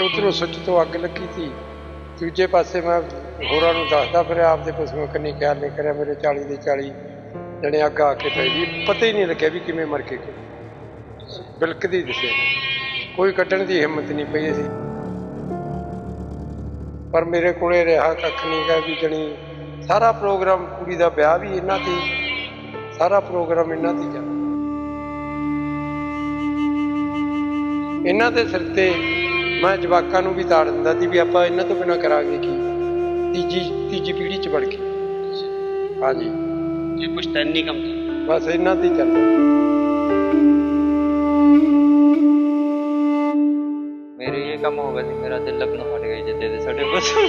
ਤੇ ਉਧਰੋਂ ਸੱਚ ਤੋਂ ਅੱਗ ਲੱਗੀ ਸੀ। ਦੂਜੇ ਪਾਸੇ ਮੈਂ ਹੋਰਾਂ ਨੂੰ ਦੱਸਦਾ ਫਿਰ ਆਪਦੇ ਪਸ਼ੂਆਂ ਕੰਨੀ ਖਿਆਲ ਨਹੀਂ ਕਰਿਆ, ਮੇਰੇ 40 ਦੇ 40 ਜਣੇ ਅੱਗ ਆ ਕੇ ਪੈ ਗਈ। ਪਤਾ ਹੀ ਨਹੀਂ ਲੱਗਿਆ ਵੀ ਕਿਵੇਂ ਮਰ ਕੇ ਗਏ ਬਿਲਕਦੀ ਦਿਸਿਆ ਕੋਈ ਕੱਢਣ ਦੀ ਹਿੰਮਤ ਨਹੀਂ ਪਈ ਸੀ ਪਰ ਮੇਰੇ ਕੋਲੇ ਰਿਹਾ ਕੱਖ ਨਹੀਂ ਗਾ ਵੀ ਜਣੀ, ਸਾਰਾ ਪ੍ਰੋਗਰਾਮ ਕੁੜੀ ਦਾ ਵਿਆਹ ਵੀ ਇਹਨਾਂ ਤੇ ਸਾਰਾ ਪ੍ਰੋਗਰਾਮ ਇਹਨਾਂ ਤੇ ਹੀ ਚੱਲ। ਇਹਨਾਂ ਦੇ ਸਿਰ ਤੇ ਮੈਂ ਜਵਾਕਾਂ ਨੂੰ ਵੀ ਤਾੜ ਦਿੰਦਾ ਸੀ ਵੀ ਆਪਾਂ ਇਹਨਾਂ ਤੋਂ ਬਿਨਾਂ ਕਰਾਂਗੇ ਕੀ? ਤੀਜੀ ਤੀਜੀ ਪੀੜ੍ਹੀ ਚ ਵੜ ਕੇ। ਹਾਂਜੀ। ਇਹ ਪੁਸ਼ਤੈਨੀ ਕੰਮ ਬਸ ਇਹਨਾਂ ਦੀ ਚੱਲਦਾ ਮੇਰੇ ਇਹ ਕੰਮ ਹੋ ਗਿਆ ਸੀ ਮੇਰਾ ਦਿਲ ਲੱਗਣੋਂ ਹਟ ਗਿਆ ਜਿੱਦੇ ਦੇ ਸਾਡੇ ਬਸ ਹੋ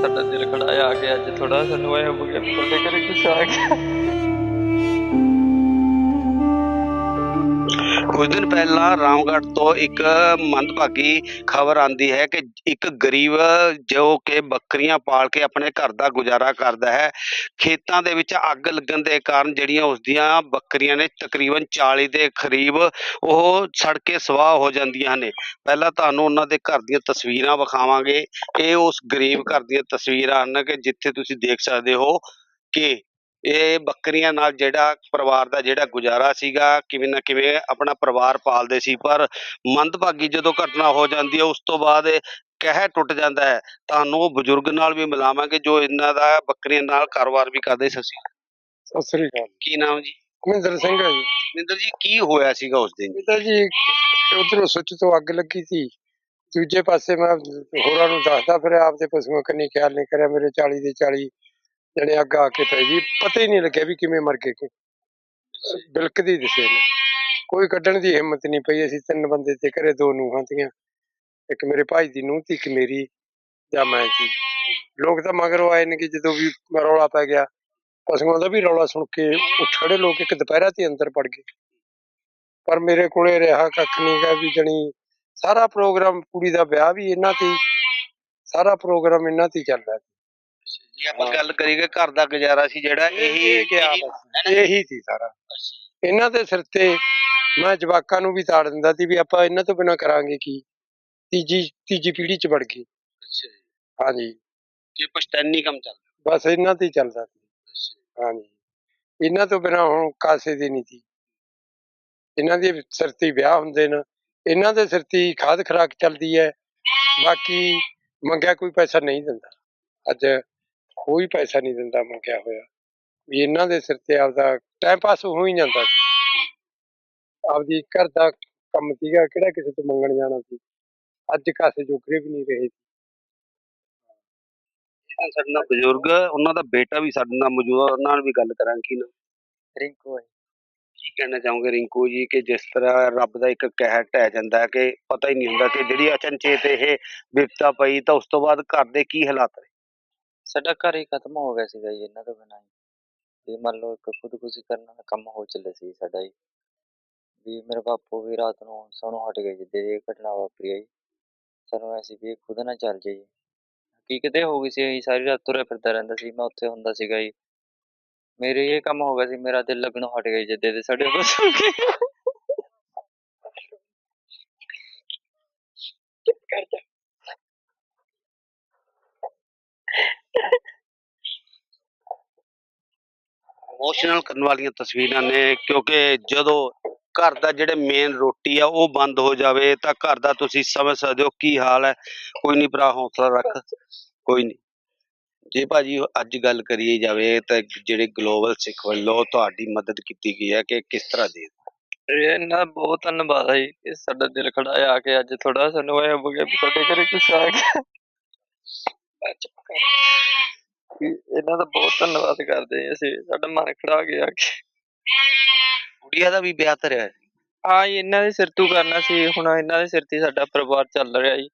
ਸਾਡਾ ਦਿਲ ਖੜਾਇਆ ਆ ਗਿਆ ਅੱਜ ਥੋੜਾ ਸਾਨੂੰ ਆਇਆ ਬੁਗੇ ਪਰਦੇ ਕਰੇ ਕੁਛ ਆ ਗਿਆ। ਕੁਝ ਦਿਨ ਪਹਿਲਾਂ ਰਾਮਗੜ੍ਹ ਤੋਂ ਇੱਕ ਮੰਦਭਾਗੀ ਖਬਰ ਆਂਦੀ ਹੈ ਕਿ ਇੱਕ ਗਰੀਬ ਜੋ ਕਿ ਬੱਕਰੀਆਂ ਪਾਲ ਕੇ ਆਪਣੇ ਘਰ ਦਾ ਗੁਜ਼ਾਰਾ ਕਰਦਾ ਹੈ, ਖੇਤਾਂ ਦੇ ਵਿੱਚ ਅੱਗ ਲੱਗਣ ਦੇ ਕਾਰਨ ਜਿਹੜੀਆਂ ਉਸ ਦੀਆਂ ਬੱਕਰੀਆਂ ਨੇ ਤਕਰੀਬਨ 40 ਦੇ ਕਰੀਬ ਉਹ ਸੜ ਕੇ ਸਵਾਹ ਹੋ ਜਾਂਦੀਆਂ ਨੇ। ਪਹਿਲਾਂ ਤੁਹਾਨੂੰ ਉਹਨਾਂ ਦੇ ਘਰ ਦੀਆਂ ਤਸਵੀਰਾਂ ਵਿਖਾਵਾਂਗੇ। ਇਹ ਉਸ ਗਰੀਬ ਘਰ ਦੀਆਂ ਤਸਵੀਰਾਂ ਹਨ ਕਿ ਜਿੱਥੇ ਤੁਸੀਂ ਦੇਖ ਸਕਦੇ ਹੋ ਕਿ ਇਹ ਬੱਕਰੀਆਂ ਨਾਲ ਜਿਹੜਾ ਪਰਿਵਾਰ ਦਾ ਜਿਹੜਾ ਗੁਜ਼ਾਰਾ ਸੀਗਾ ਕਿਵੇਂ ਨਾ ਕਿਵੇਂ ਆਪਣਾ ਪਰਿਵਾਰ ਪਾਲਦੇ ਸੀ ਪਰ ਮੰਦਭਾਗੀ ਜਦੋਂ ਘਟਨਾ ਹੋ ਜਾਂਦੀ ਹੈ ਉਸ ਤੋਂ ਬਾਅਦ ਕਹਿ ਟੁੱਟ ਜਾਂਦਾ ਹੈ। ਤੁਹਾਨੂੰ ਉਹ ਬਜ਼ੁਰਗ ਨਾਲ ਵੀ ਮਿਲਾਵਾਂਗੇ ਜੋ ਇਹਨਾਂ ਦਾ ਬੱਕਰੀਆਂ ਨਾਲ ਕਾਰੋਬਾਰ ਵੀ ਕਰਦੇ ਸੀ ਸਤਿ ਸ੍ਰੀ ਅਕਾਲ। ਕੀ ਨਾਮ ਜੀ? ਮਹਿੰਦਰ ਸਿੰਘ ਹੈ ਜੀ। ਨਿੰਦਰ ਜੀ ਕੀ ਹੋਇਆ ਸੀਗਾ ਉਸ ਦਿਨ? ਇਹ ਤਾਂ ਜੀ ਉਧਰੋਂ ਸੁੱਚ ਤੋਂ ਅੱਗ ਲੱਗੀ ਸੀ। ਦੂਜੇ ਪਾਸੇ ਮੈਂ ਹੋਰਾਂ ਨੂੰ ਦੱਸਦਾ ਫਿਰ ਆਪਦੇ ਪਸ਼ੂਆਂ ਕੰਨੀ ਖਿਆਲ ਨਹੀਂ ਕਰਿਆ ਮੇਰੇ 40 ਦੇ 40 ਜਣੇ ਅੱਗ ਆ ਕੇ ਪੈ ਜੀ, ਪਤਾ ਹੀ ਨਹੀਂ ਲੱਗਿਆ ਵੀ ਕਿਵੇਂ ਮਰ ਕੇ। ਗਏ ਬਿਲਕਦੀ ਦਿਸਿਆ ਨਹੀਂ ਕੋਈ ਕੱਢਣ ਦੀ ਹਿੰਮਤ ਨਹੀਂ ਪਈ, ਅਸੀਂ ਤਿੰਨ ਬੰਦੇ ਤੇ ਘਰੇ ਦੋ ਨੂੰਹਾਂ ਤੀਆਂ। ਇੱਕ ਮੇਰੇ ਭਾਈ ਦੀ ਨੂੰਹ ਤੀ, ਇੱਕ ਮੇਰੀ, ਜਾਂ ਮੈਂ ਸੀ ਲੋਕ ਤਾਂ ਮਗਰੋਂ ਆਏ ਨੇ ਕਿ ਜਦੋਂ ਵੀ ਰੌਲਾ ਪੈ ਗਿਆ, ਪਸ਼ੂਆਂ ਦਾ ਵੀ ਰੌਲਾ ਸੁਣ ਕੇ ਉੱਠ ਲੋਕ ਇੱਕ ਦੁਪਹਿਰਾ ਤੇ ਅੰਦਰ ਪੜ ਗਏ। ਪਰ ਮੇਰੇ ਕੋਲੇ ਰਿਹਾ ਕੱਖ ਨਹੀਂ ਗਾ ਵੀ ਜਣੀ ਸਾਰਾ ਪ੍ਰੋਗਰਾਮ ਕੁੜੀ ਦਾ ਵਿਆਹ ਵੀ ਇਹਨਾਂ ਤੇ ਸਾਰਾ ਪ੍ਰੋਗਰਾਮ ਇਹਨਾਂ ਤੇ ਹੀ ਚੱਲਦਾ ਜੇ ਆਪਾਂ ਗੱਲ ਕਰੀਏ ਘਰ ਦਾ ਗੁਜ਼ਾਰਾ ਸੀ ਜਿਹੜਾ ਇਹੀ ਇਹ ਸੀ ਸਾਰਾ। ਇਹਨਾਂ ਦੇ ਸਿਰ ਤੇ ਮੈਂ ਜਵਾਕਾਂ ਨੂੰ ਵੀ ਤਾੜ ਦਿੰਦਾ ਸੀ ਵੀ ਆਪਾਂ ਇਹਨਾਂ ਤੋਂ ਬਿਨਾ ਕਰਾਂਗੇ ਕੀ? ਤੀਜੀ ਤੀਜੀ ਪੀੜ੍ਹੀ ਚ ਵੜ ਅੱਛਾ ਜੀ। ਹਾਂਜੀ। ਇਹ ਪੁਸ਼ਤੈਨੀ ਕੰਮ ਚੱਲਦਾ ਬਸ ਇਹਨਾਂ ਤੇ ਹੀ ਚੱਲਦਾ ਸੀ। ਹਾਂਜੀ। ਇਹਨਾਂ ਤੋਂ ਬਿਨਾ ਹੁਣ ਕਾਸੇ ਦੀ ਨਹੀਂ ਸੀ। ਇਹਨਾਂ ਦੇ ਸਿਰ ਤੇ ਵਿਆਹ ਹੁੰਦੇ ਨੇ। ਇਹਨਾਂ ਦੇ ਸਿਰ ਤੇ ਖਾਦ ਖਰਾਕ ਚੱਲਦੀ ਹੈ। ਬਾਕੀ ਮੰਗਿਆ ਕੋਈ ਪੈਸਾ ਨਹੀਂ ਦਿੰਦਾ। ਅੱਜ ਕੋਈ ਪੈਸਾ ਨਹੀਂ ਦਿੰਦਾ ਮੰਗਿਆ ਹੋਇਆ। ਵੀ ਇਹਨਾਂ ਦੇ ਸਿਰ ਤੇ ਆਪਦਾ ਟਾਈਮ ਪਾਸ ਹੋ ਹੀ ਜਾਂਦਾ ਸੀ। ਆਪਦੀ ਘਰ ਦਾ ਕੰਮ ਸੀਗਾ ਕਿਹੜਾ ਕਿਸੇ ਤੋਂ ਮੰਗਣ ਜਾਣਾ ਸੀ। ਅੱਜ ਕਾਸੇ ਜੋਗਰੇ ਵੀ ਨਹੀਂ ਰਹੇ ਸਾਡੇ ਨਾਲ ਬਜ਼ੁਰਗ ਉਹਨਾਂ ਦਾ ਬੇਟਾ ਵੀ ਸਾਡੇ ਨਾਲ ਮੌਜੂਦ ਹੈ ਉਹਨਾਂ ਨਾਲ ਵੀ ਗੱਲ ਕਰਾਂਗੇ ਕੀ ਨਾ ਰਿੰਕੂ ਹੈ ਕੀ ਕਹਿਣਾ ਚਾਹੋਗੇ ਰਿੰਕੂ ਜੀ ਕਿ ਜਿਸ ਤਰ੍ਹਾਂ ਰੱਬ ਦਾ ਇੱਕ ਕਹਿਰ ਢਹਿ ਜਾਂਦਾ ਹੈ ਕਿ ਪਤਾ ਹੀ ਨਹੀਂ ਹੁੰਦਾ ਕਿ ਜਿਹੜੀ ਅਚਨਚੇਤ ਇਹ ਵਿਪਤਾ ਪਈ ਤਾਂ ਉਸ ਤੋਂ ਬਾਅਦ ਘਰ ਦੇ ਕੀ ਹਾਲਾਤ ਨੇ? ਸਾਡਾ ਘਰ ਹੀ ਖਤਮ ਹੋ ਗਿਆ ਸੀਗਾ ਜੀ ਇਹਨਾਂ ਤੋਂ ਬਿਨਾਂ ਹੀ। ਵੀ ਮੰਨ ਲਓ ਇੱਕ ਖੁਦਕੁਸ਼ੀ ਕਰਨ ਦਾ ਕੰਮ ਹੋ ਚੱਲਿਆ ਸੀ ਸਾਡਾ ਜੀ। ਵੀ ਮੇਰੇ ਬਾਪੂ ਵੀ ਰਾਤ ਨੂੰ ਸੌਣੋਂ ਹਟ ਗਏ ਜਿੱਦੇ ਦੀ ਇਹ ਘਟਨਾ ਵਾਪਰੀ ਹੈ ਜੀ। ਸਾਨੂੰ ਐਸੀ ਵੀ ਇਹ ਖੁਦ ਨਾ ਚੱਲ ਜਾਏ ਜੀ। ਹਕੀਕਤ ਇਹ ਹੋ ਗਈ ਸੀ ਜੀ ਸਾਰੀ ਰਾਤ ਤੁਰਿਆ ਫਿਰਦਾ ਰਹਿੰਦਾ ਸੀ, ਮੈਂ ਉੱਥੇ ਹੁੰਦਾ ਸੀਗਾ ਜੀ। ਮੇਰੇ ਇਹ ਕੰਮ ਹੋ ਗਿਆ ਸੀ, ਮੇਰਾ ਦਿਲ ਲੱਗਣੋਂ ਹਟ ਗਿਆ ਜੀ ਜਿੱਦੇ ਦੇ ਸਾਡੇ ਬਸ ਇਮੋਸ਼ਨਲ ਕਰਨ ਵਾਲੀਆਂ ਤਸਵੀਰਾਂ ਨੇ, ਕਿਉਂਕਿ ਜਦੋਂ ਘਰ ਦਾ ਜਿਹੜੇ ਮੇਨ ਰੋਟੀ ਆ, ਉਹ ਬੰਦ ਹੋ ਜਾਵੇ, ਤਾਂ ਘਰ ਦਾ ਤੁਸੀਂ ਸਮਝ ਸਕਦੇ ਹੋ ਕੀ ਹਾਲ ਹੈ। ਕੋਈ ਨਹੀਂ ਭਰਾ, ਹੌਸਲਾ ਰੱਖ। ਕੋਈ ਨਹੀਂ ਜੇ ਭਾਜੀ ਅੱਜ ਗੱਲ ਕਰੀਏ ਜਾਵੇ, ਤਾਂ ਜਿਹੜੇ ਗਲੋਬਲ ਸਿੱਖ ਵੱਲੋਂ ਤੁਹਾਡੀ ਮਦਦ ਕੀਤੀ ਗਈ ਹੈ, ਕਿ ਕਿਸ ਤਰ੍ਹਾਂ ਦੇ? ਇਹਨਾਂ ਦਾ ਬਹੁਤ ਧੰਨਵਾਦ ਹੈ ਜੀ ਇਹ ਸਾਡਾ ਦਿਲ ਖੜਾਇਆ ਆ ਕੇ ਅੱਜ ਥੋੜਾ ਸਾਨੂੰ ਇਹ ਹੋ ਗਿਆ ਵੀ ਸਾਡੇ ਘਰੇ ਕੁਛ ਆ ਗਿਆ। ਇਹਨਾਂ ਦਾ ਬਹੁਤ ਧੰਨਵਾਦ ਕਰਦੇ ਹਾਂ ਅਸੀਂ। ਸਾਡਾ ਮਨ ਖੜਾ ਗਿਆ ਕਿ ਕੁੜੀਆਂ ਦਾ ਵੀ ਵਿਆਹ ਧਰਿਆ ਹਾਂ ਜੀ ਇਹਨਾਂ ਦੇ ਸਿਰ ਤੋਂ ਕਰਨਾ ਸੀ। ਹੁਣ ਇਹਨਾਂ ਦੇ ਸਿਰ ਤੇ ਹੀ ਸਾਡਾ ਪਰਿਵਾਰ ਚੱਲ ਰਿਹਾ ਜੀ।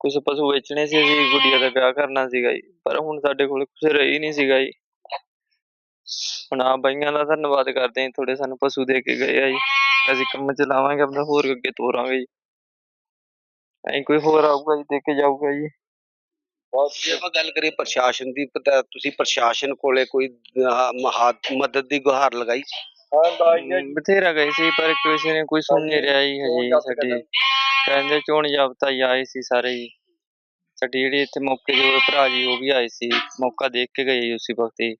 ਕੁਝ ਪਸ਼ੂ ਵੇਚਣੇ ਸੀ ਅਸੀਂ ਗੁੱਡੀਆ ਦਾ ਵਿਆਹ ਕਰਨਾ ਸੀਗਾ ਜੀ। ਪਰ ਹੁਣ ਸਾਡੇ ਕੋਲ ਕੁਝ ਰਹੀ ਨਹੀਂ ਸੀਗਾ ਜੀ। ਹੁਣ ਆ ਬਾਈਆਂ ਦਾ ਧੰਨਵਾਦ ਕਰਦੇ ਹਾਂ ਥੋੜੇ ਸਾਨੂੰ ਪਸ਼ੂ ਦੇ ਕੇ ਗਏ ਆ ਜੀ। ਅਸੀਂ ਕੰਮ ਚਲਾਵਾਂਗੇ ਆਪਣਾ ਹੋਰ ਅੱਗੇ ਤੋਰਾਂਗੇ ਜੀ। ਐਂ ਕੋਈ ਹੋਰ ਆਊਗਾ ਜੀ ਦੇ ਕੇ ਜਾਊਗਾ ਜੀ। ਜੇ ਆਪਾਂ ਗੱਲ ਕਰੀਏ ਪ੍ਰਸ਼ਾਸਨ ਦੀ ਪਤਾ ਤੁਸੀਂ ਪ੍ਰਸ਼ਾਸਨ ਕੋਲੇ ਕੋਈ ਮਹਾ- ਮਦਦ ਦੀ ਗੁਹਾਰ ਲਗਾਈ ਹਮ, ਬਥੇਰਾ ਗਏ ਸੀ ਪਰ ਕਿਸੇ ਨੇ ਕੋਈ ਸੁਣ ਨਹੀਂ ਰਿਹਾ ਜੀ ਹਜੇ ਸਾਡੀ। ਕਹਿੰਦੇ ਚੋਣ ਜਾਬਤਾ ਜੀ ਆਏ ਸੀ ਸਾਰੇ ਜੀ। ਸਾਡੀ ਜਿਹੜੀ ਇੱਥੇ ਮੌਕੇ ਦੇ ਉਹ ਭਰਾ ਜੀ ਉਹ ਵੀ ਆਏ ਸੀ। ਮੌਕਾ ਦੇਖ ਕੇ ਗਏ ਜੀ ਉਸੇ ਵਕਤ ਹੀ।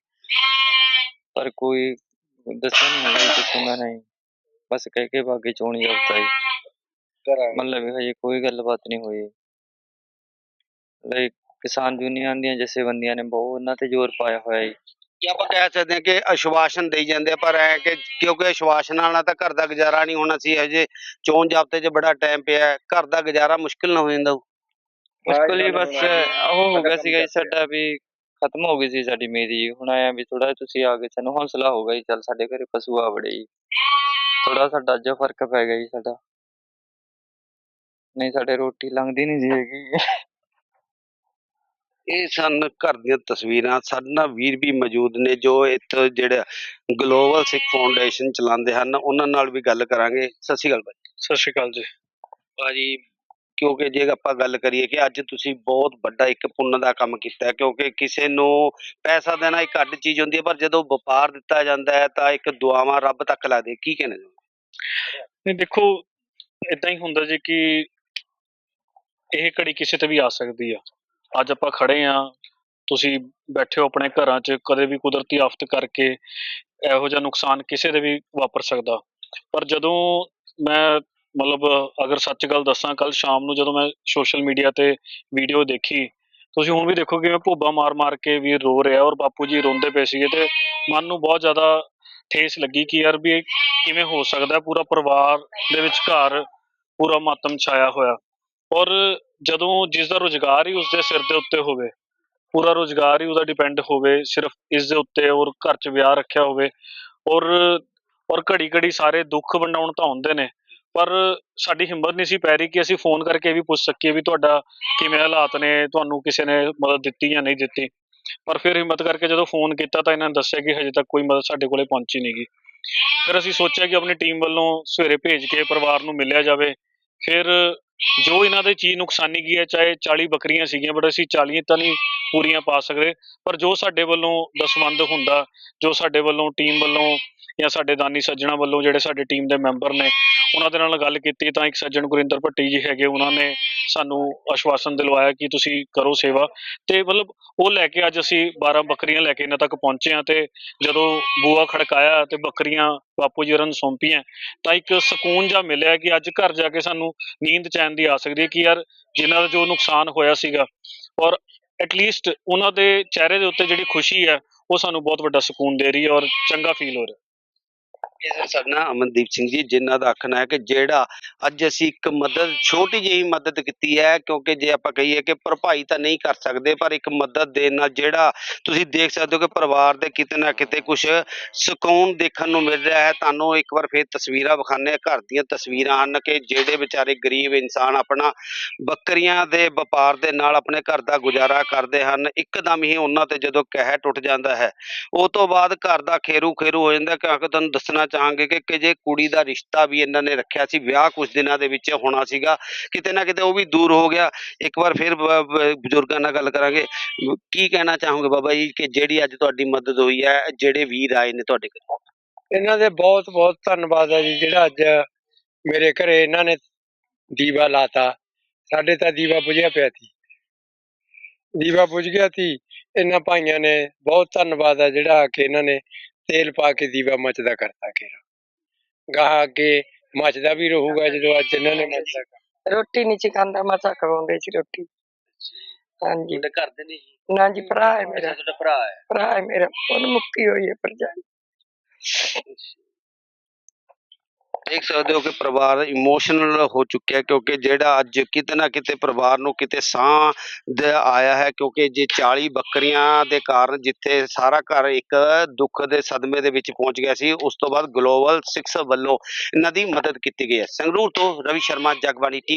ਪਰ ਕੋਈ ਦੱਸਿਆ ਨਹੀਂ ਹੈਗਾ ਜੀ ਕੁਛ ਉਹਨਾਂ ਨੇ। ਬਸ ਕਹਿ ਕੇ ਬਾਗੇ ਚੋਣ ਜਾਬਤਾ ਜੀ ਮਤਲਬ ਵੀ ਹਜੇ ਕੋਈ ਗੱਲਬਾਤ ਨਹੀਂ ਹੋਈ। ਲਾਈਕ ਕਿਸਾਨ ਯੂਨੀਅਨ ਦੀਆਂ ਜਥੇਬੰਦੀਆਂ ਨੇ ਬਹੁਤ ਉਹਨਾਂ ਤੇ ਜ਼ੋਰ ਪਾਇਆ ਹੋਇਆ ਜੀ। ਕਿ ਆਪਾਂ ਕਹਿ ਸਕਦੇ ਹਾਂ ਕਿ ਆਸ਼ਵਾਸਨ ਦੇਈ ਜਾਂਦੇ ਆ ਪਰ ਐ ਕਿ ਕਿਉਂਕਿ ਆਸ਼ਵਾਸਨਾਂ ਨਾਲ ਤਾਂ ਘਰ ਦਾ ਗੁਜ਼ਾਰਾ ਨਹੀਂ ਹੋਣਾ ਸੀ ਹਜੇ ਚੋਣ ਜਾਬਤੇ 'ਚ ਬੜਾ ਟਾਈਮ ਪਿਆ ਹੈ, ਘਰ ਦਾ ਗੁਜ਼ਾਰਾ ਮੁਸ਼ਕਿਲ ਨਾ ਹੋ ਜਾਂਦਾ ਹੋਊ। ਮੁਸ਼ਕਲ ਹੀ ਬਸ ਉਹ ਹੋ ਗਿਆ ਸੀਗਾ ਜੀ ਸਾਡਾ ਵੀ ਖਤਮ ਹੋ ਗਈ ਸੀ ਸਾਡੀ ਉਮੀਦ ਜੀ। ਹੁਣ ਆਇਆ ਵੀ ਥੋੜਾ ਤੁਸੀਂ ਆ ਗਏ ਸਾਨੂੰ ਹੌਸਲਾ ਹੋ ਗਿਆ ਜੀ ਚੱਲ ਸਾਡੇ ਘਰੇ ਪਸ਼ੂ ਆ ਵੜੇ ਜੀ। ਥੋੜਾ ਸਾਡਾ ਅੱਜ ਫ਼ਰਕ ਪੈ ਗਿਆ ਜੀ ਸਾਡਾ। ਨਹੀਂ ਸਾਡੇ ਰੋਟੀ ਲੰਘਦੀ ਨਹੀਂ ਸੀ ਹੈਗੀ। ਇਹ ਸਨ ਘਰ ਦੀਆਂ ਤਸਵੀਰਾਂ। ਸਾਡੇ ਨਾਲ ਵੀਰ ਵੀ ਮੌਜੂਦ ਨੇ ਜੋ ਇੱਥੇ ਜਿਹੜਾ ਗਲੋਬਲ ਸਿੱਖ ਫਾਊਂਡੇਸ਼ਨ ਚਲਾਉਂਦੇ ਹਨ ਉਹਨਾਂ ਨਾਲ ਵੀ ਗੱਲ ਕਰਾਂਗੇ। ਸਤਿ ਸ਼੍ਰੀ ਅਕਾਲ ਭਾਜੀ। ਸਤਿ ਸ਼੍ਰੀ ਅਕਾਲ ਜੀ। ਭਾਜੀ ਕਿਉਂਕਿ ਜੇ ਆਪਾਂ ਗੱਲ ਕਰੀਏ ਕਿ ਅੱਜ ਤੁਸੀਂ ਬਹੁਤ ਵੱਡਾ ਇੱਕ ਪੁੰਨ ਦਾ ਕੰਮ ਕੀਤਾ ਹੈ ਕਿਉਂਕਿ ਕਿਸੇ ਨੂੰ ਪੈਸਾ ਦੇਣਾ ਇੱਕ ਅੱਡ ਚੀਜ਼ ਹੁੰਦੀ ਹੈ ਪਰ ਜਦੋਂ ਵਪਾਰ ਦਿੱਤਾ ਜਾਂਦਾ ਹੈ ਤਾਂ ਇੱਕ ਦੁਆਵਾਂ ਰੱਬ ਤੱਕ ਲੱਗਦੇ ਕੀ ਕਹਿੰਦੇ ਨੇ ਨਹੀਂ ਦੇਖੋ ਇਦਾਂ ਹੀ ਹੁੰਦਾ ਜੀ ਕਿ ਇਹ ਘੜੀ ਕਿਸੇ ਤੇ ਵੀ ਆ ਸਕਦੀ ਆ। ਅੱਜ ਆਪਾਂ ਖੜੇ ਆ। ਤੁਸੀਂ ਬੈਠੇ ਹੋ ਆਪਣੇ ਘਰਾਂ 'ਚ, ਕਦੇ ਵੀ ਕੁਦਰਤੀ ਆਫਤ ਕਰਕੇ ਇਹੋ ਜਿਹਾ ਨੁਕਸਾਨ ਕਿਸੇ ਦੇ ਵੀ ਵਾਪਰ ਸਕਦਾ। ਪਰ ਜਦੋਂ ਮੈਂ ਮਤਲਬ ਅਗਰ ਸੱਚ ਗੱਲ ਦੱਸਾਂ ਕੱਲ ਸ਼ਾਮ ਨੂੰ ਜਦੋਂ ਮੈਂ ਸੋਸ਼ਲ ਮੀਡੀਆ ਤੇ ਵੀਡੀਓ ਦੇਖੀ, ਤੁਸੀਂ ਹੁਣ ਵੀ ਦੇਖੋ ਕਿ ਮੈਂ ਭੋਬਾ ਮਾਰ ਮਾਰ ਕੇ ਵੀ ਰੋ ਰਿਹਾ ਔਰ ਬਾਪੂ ਜੀ ਰੋਂਦੇ ਪਏ ਸੀਗੇ ਤੇ ਮਨ ਨੂੰ ਬਹੁਤ ਜ਼ਿਆਦਾ ਠੇਸ ਲੱਗੀ ਕਿ ਯਾਰ ਵੀ ਇਹ ਕਿਵੇਂ ਹੋ ਸਕਦਾ ਪੂਰਾ ਪਰਿਵਾਰ ਦੇ ਵਿੱਚ ਘਰ ਪੂਰਾ ਮਾਤਮ ਛਾਇਆ ਹੋਇਆ। ਔਰ ਜਦੋਂ ਜਿਸ ਦਾ ਰੋਜ਼ਗਾਰ ਹੀ ਉਸਦੇ ਸਿਰ ਦੇ ਉੱਤੇ ਹੋਵੇ, ਪੂਰਾ ਰੋਜ਼ਗਾਰ ਹੀ ਉਹਦਾ ਡਿਪੈਂਡ ਹੋਵੇ, ਸਿਰਫ ਇਸ ਦੇ ਉੱਤੇ ਔਰ ਘਰ 'ਚ ਵਿਆਹ ਰੱਖਿਆ ਹੋਵੇ, ਔਰ ਔਰ ਘੜੀ ਘੜੀ ਸਾਰੇ ਦੁੱਖ ਵੰਡਾਉਣ ਤਾਂ ਹੁੰਦੇ ਨੇ, ਪਰ ਸਾਡੀ ਹਿੰਮਤ ਨਹੀਂ ਸੀ ਪੈ ਰਹੀ ਕਿ ਅਸੀਂ ਫੋਨ ਕਰਕੇ ਇਹ ਵੀ ਪੁੱਛ ਸਕੀਏ ਵੀ ਤੁਹਾਡਾ ਕਿਵੇਂ ਹਾਲਾਤ ਨੇ, ਤੁਹਾਨੂੰ ਕਿਸੇ ਨੇ ਮਦਦ ਦਿੱਤੀ ਜਾਂ ਨਹੀਂ ਦਿੱਤੀ। ਪਰ ਫਿਰ ਹਿੰਮਤ ਕਰਕੇ ਜਦੋਂ ਫੋਨ ਕੀਤਾ ਤਾਂ ਇਹਨਾਂ ਨੇ ਦੱਸਿਆ ਕਿ ਹਜੇ ਤੱਕ ਕੋਈ ਮਦਦ ਸਾਡੇ ਕੋਲੇ ਪਹੁੰਚੀ ਨਹੀਂ ਗੀ। ਫਿਰ ਅਸੀਂ ਸੋਚਿਆ ਕਿ ਆਪਣੀ ਟੀਮ ਵੱਲੋਂ ਸਵੇਰੇ ਭੇਜ ਕੇ ਪਰਿਵਾਰ ਨੂੰ ਮਿਲਿਆ ਜਾਵੇ ਫਿਰ ਜੋ ਇਹਨਾਂ ਦੇ ਚੀਜ਼ ਨੁਕਸਾਨੀ ਗਈ ਹੈ, ਚਾਹੇ 40 ਬੱਕਰੀਆਂ ਸੀਗੀਆਂ ਬਟ ਅਸੀਂ 40 ਤਾਂ ਨਹੀਂ ਪੂਰੀਆਂ ਪਾ ਸਕਦੇ, ਪਰ ਜੋ ਸਾਡੇ ਵੱਲੋਂ ਦਸਵੰਦ ਹੁੰਦਾ, ਜੋ ਸਾਡੇ ਵੱਲੋਂ ਟੀਮ ਵੱਲੋਂ ਜਾਂ ਸਾਡੇ ਦਾਨੀ ਸੱਜਣਾ ਵੱਲੋਂ ਜਿਹੜੇ ਸਾਡੇ ਟੀਮ ਦੇ ਮੈਂਬਰ ਨੇ, ਉਹਨਾਂ ਦੇ ਨਾਲ ਗੱਲ ਕੀਤੀ ਤਾਂ ਇੱਕ ਸੱਜਣ ਗੁਰਿੰਦਰ ਭੱਟੀ ਜੀ ਹੈਗੇ, ਉਹਨਾਂ ਨੇ ਸਾਨੂੰ ਆਸ਼ਵਾਸਨ ਦਿਲਵਾਇਆ ਕਿ ਤੁਸੀਂ ਕਰੋ ਸੇਵਾ। ਤੇ ਮਤਲਬ ਉਹ ਲੈ ਕੇ ਅੱਜ ਅਸੀਂ 12 ਬੱਕਰੀਆਂ ਲੈ ਕੇ ਇਹਨਾਂ ਤੱਕ ਪਹੁੰਚੇ ਹਾਂ ਤੇ ਜਦੋਂ ਬੂਆ ਖੜਕਾਇਆ ਤੇ ਬੱਕਰੀਆਂ ਬਾਪੂ ਜੀ ਹੋਰਾਂ ਨੂੰ ਸੌਂਪੀਆਂ, ਤਾਂ ਇੱਕ ਸਕੂਨ ਜਿਹਾ ਮਿਲਿਆ ਕਿ ਅੱਜ ਘਰ ਜਾ ਕੇ ਸਾਨੂੰ ਨੀਂਦ ਚੈਨ ਦੀ ਆ ਸਕਦੀ ਹੈ ਕਿ ਯਾਰ ਜਿਨ੍ਹਾਂ ਦਾ ਜੋ ਨੁਕਸਾਨ ਹੋਇਆ ਸੀਗਾ ਔਰ ਐਟਲੀਸਟ ਉਹਨਾਂ ਦੇ ਚਿਹਰੇ ਦੇ ਉੱਤੇ ਜਿਹੜੀ ਖੁਸ਼ੀ ਹੈ, ਉਹ ਸਾਨੂੰ ਬਹੁਤ ਵੱਡਾ ਸਕੂਨ ਦੇ ਰਹੀ ਹੈ ਔਰ ਚੰਗਾ ਫੀਲ ਹੋ ਰਿਹਾ। ਸਾਡੇ ਨਾਲ ਅਮਨਦੀਪ ਸਿੰਘ ਜੀ, ਜਿਨ੍ਹਾਂ ਦਾ ਆਖਣਾ ਹੈ ਕਿ ਜਿਹੜਾ ਅੱਜ ਅਸੀਂ ਇੱਕ ਮਦਦ, ਛੋਟੀ ਜਿਹੀ ਮਦਦ ਕੀਤੀ ਹੈ, ਕਿਉਂਕਿ ਜੇ ਆਪਾਂ ਕਹੀਏ ਕਿ ਭਰਪਾਈ ਤਾਂ ਨਹੀਂ ਕਰ ਸਕਦੇ, ਪਰ ਇੱਕ ਮਦਦ ਦੇਣ ਨਾਲ ਜਿਹੜਾ ਤੁਸੀਂ ਦੇਖ ਸਕਦੇ ਹੋ ਕਿ ਪਰਿਵਾਰ ਦੇ ਕਿਤੇ ਨਾ ਕਿਤੇ ਕੁਝ ਸਕੂਨ ਦੇਖਣ ਨੂੰ ਮਿਲ ਰਿਹਾ ਹੈ। ਤੁਹਾਨੂੰ ਇੱਕ ਵਾਰ ਫੇਰ ਤਸਵੀਰਾਂ ਵਿਖਾਣੇ ਘਰ ਦੀਆਂ ਤਸਵੀਰਾਂ ਹਨ ਕਿ ਜਿਹੜੇ ਵਿਚਾਰੇ ਗਰੀਬ ਇਨਸਾਨ ਆਪਣਾ ਬੱਕਰੀਆਂ ਦੇ ਵਪਾਰ ਦੇ ਨਾਲ ਆਪਣੇ ਘਰ ਦਾ ਗੁਜ਼ਾਰਾ ਕਰਦੇ ਹਨ, ਇੱਕਦਮ ਹੀ ਉਹਨਾਂ ਤੇ ਜਦੋਂ ਕਹਿ ਟੁੱਟ ਜਾਂਦਾ ਹੈ, ਉਹ ਤੋਂ ਬਾਅਦ ਘਰ ਦਾ ਖੇਰੂ ਖੇਰੂ ਹੋ ਜਾਂਦਾ ਕਿਉਂਕਿ ਤੁਹਾਨੂੰ ਦੱਸਣਾ ਚਾਹਾਂਗੇ ਕਿ ਕਿ ਜੇ ਕੁੜੀ ਦਾ ਰਿਸ਼ਤਾ ਵੀ ਇਹਨਾਂ ਨੇ ਰੱਖਿਆ ਸੀ, ਵਿਆਹ ਕੁਝ ਦਿਨਾਂ ਦੇ ਵਿੱਚ ਹੋਣਾ ਸੀਗਾ, ਕਿਤੇ ਨਾ ਕਿਤੇ ਉਹ ਵੀ ਦੂਰ ਹੋ ਗਿਆ। ਇੱਕ ਵਾਰ ਫਿਰ ਬਜ਼ੁਰਗਾਂ ਨਾਲ ਗੱਲ ਕਰਾਂਗੇ। ਕੀ ਕਹਿਣਾ ਚਾਹੋਗੇ ਬਾਬਾ ਜੀ ਕਿ ਜਿਹੜੀ ਅੱਜ ਤੁਹਾਡੀ ਮਦਦ ਹੋਈ ਹੈ, ਜਿਹੜੇ ਵੀਰ ਆਏ ਨੇ ਤੁਹਾਡੇ ਕੋਲ ਇਹਨਾਂ ਦੇ ਬਹੁਤ ਬਹੁਤ ਧੰਨਵਾਦ ਹੈ ਜੀ, ਜਿਹੜਾ ਅੱਜ ਮੇਰੇ ਘਰੇ ਇਹਨਾਂ ਨੇ ਦੀਵਾ ਲਾਤਾ। ਸਾਡੇ ਤਾਂ ਦੀਵਾ ਬੁਝਿਆ ਪਿਆ ਸੀ। ਦੀਵਾ ਬੁਝ ਗਿਆ ਸੀ। ਇਹਨਾਂ ਭਾਈਆਂ ਨੇ ਬਹੁਤ ਧੰਨਵਾਦ ਹੈ ਜਿਹੜਾ ਆ ਕੇ ਇਹਨਾਂ ਨੇ ਤੇਲ ਪਾ ਕੇ ਦੀਵਾ ਮਚਦਾ ਕਰਤਾ ਕਿ ਗਾਹ ਅੱਗੇ ਮਚਦਾ ਵੀ ਰਹੂਗਾ ਜਦੋਂ ਅੱਜ ਇਹਨਾਂ ਨੇ ਮਚਦਾ ਕਰ- ਰੋਟੀ ਨਹੀਂ ਖਾਂਦਾ ਮਸਾ ਖਵਾਉਂਦੇ ਸੀ ਰੋਟੀ। ਹਾਂਜੀ। ਤੁਹਾਡੇ ਘਰ ਦੇ ਨਹੀਂ? ਨਾ ਜੀ ਭਰਾ ਹੈ ਮੇਰਾ। ਤੁਹਾਡਾ ਭਰਾ ਹੈ। ਭਰਾ ਹੈ ਮੇਰਾ। ਉਹਨੂੰ ਮੁੱਕੀ ਹੋਈ ਹੈ ਭਰਜਾਈ। ਦੇਖ ਸਕਦੇ ਹੋ ਕਿ ਪਰਿਵਾਰ ਇਮੋਸ਼ਨਲ ਹੋ ਚੁੱਕਿਆ ਕਿਉਂਕਿ ਜਿਹੜਾ ਅੱਜ ਕਿਤੇ ਨਾ ਕਿਤੇ ਪਰਿਵਾਰ ਨੂੰ ਕਿਤੇ ਸਾਹ ਦ ਆਇਆ ਹੈ ਕਿਉਂਕਿ ਜੇ 40 ਬੱਕਰੀਆਂ ਦੇ ਕਾਰਨ ਜਿੱਥੇ ਸਾਰਾ ਘਰ ਇੱਕ ਦੁੱਖ ਦੇ ਸਦਮੇ ਦੇ ਵਿੱਚ ਪਹੁੰਚ ਗਿਆ ਸੀ, ਉਸ ਤੋਂ ਬਾਅਦ ਗਲੋਬਲ 6 ਵੱਲੋਂ ਇਹਨਾਂ ਦੀ ਮਦਦ ਕੀਤੀ ਗਈ ਹੈ। ਸੰਗਰੂਰ ਤੋਂ ਰਵੀ ਸ਼ਰਮਾ, ਜਗਬਾਣੀ ਟੀ